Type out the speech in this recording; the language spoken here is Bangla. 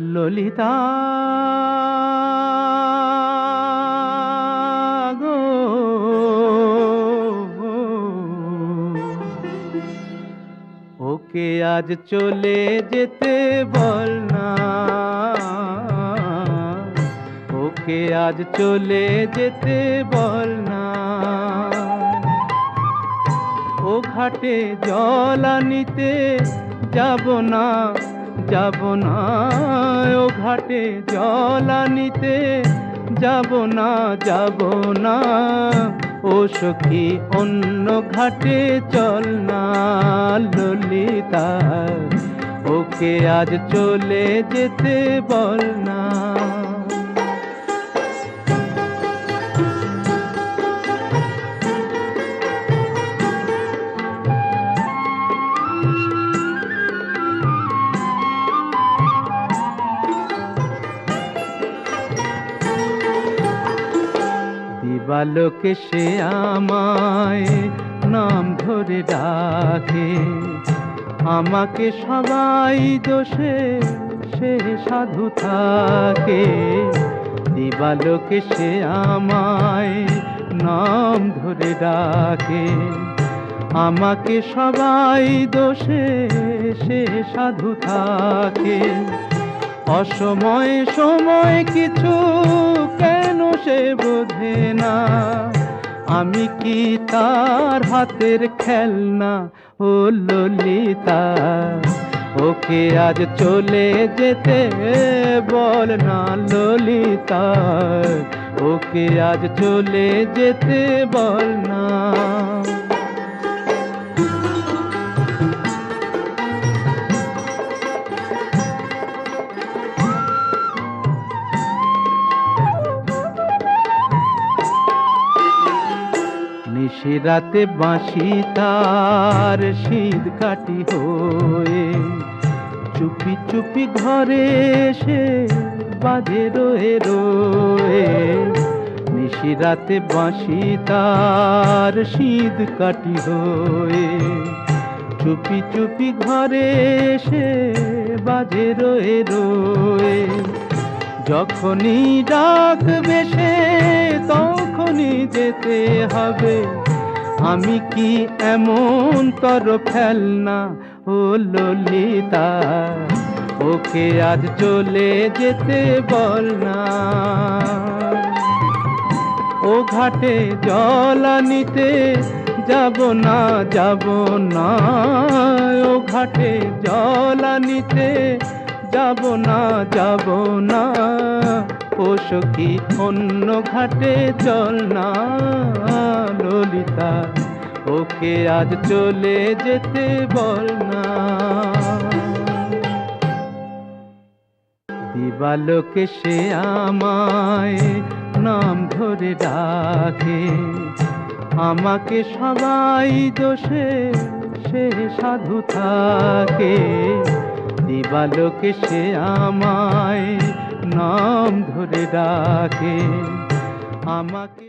ললিতা গো। ওকে আজ চলে যেতে বল না। ওকে আজ চলে যেতে বল না। ও ঘাটে জল আনিতে যাব না। যাব না, ও ঘাটে জল আনিতে যাব না যাব না, ও সখী অন্য ঘাটে চল না, ললিতা, ওকে আজ চলে যেতে বল না। দিবালোকে সে আমায় নাম ধরে ডাকে। আমাকে সবাই দোষে, সে সাধু থাকে। দিবালোকে সে আমায় নাম ধরে ডাকে। আমাকে সবাই দোষে, সে সাধু থাকে। অসময় সময় কিছু আমি কি তার হাতের খেলনা? ও ললিতা, ওকে আজ চলে যেতে বল না ললিতা, ওকে আজ চলে যেতে বল না। নিশিরাতে বাঁশি তার শীত কাটি হয়ে চুপি চুপি ঘরে এসে বাজে রয়ে রয়ে। নিশিরাতে বাঁশি তার শীত কাটি হয়ে চুপি চুপি ঘরে এসে বাজে রয়ে রয়ে। যখনই সে তখনই যেতে হবে। আমি কি এমন তর ফেলনা? ও ললিতা, ওকে আজ চলে যেতে বল না। ও ঘাটে জল আনিতে যাব না যাব না। ও ঘাটে জল আনিতে যাব না যাব না। ও সখী অন্য ঘাটে চল না ললিতা। ওকে আজ চলে যেতে বল না। দিবালোকে সে আমায় নাম ধরে ডাকে। আমাকে সবাই দোষে, সে সাধু থাকে। দিবালোকে সে আমায় নাম ধরে ডাকে আমাকে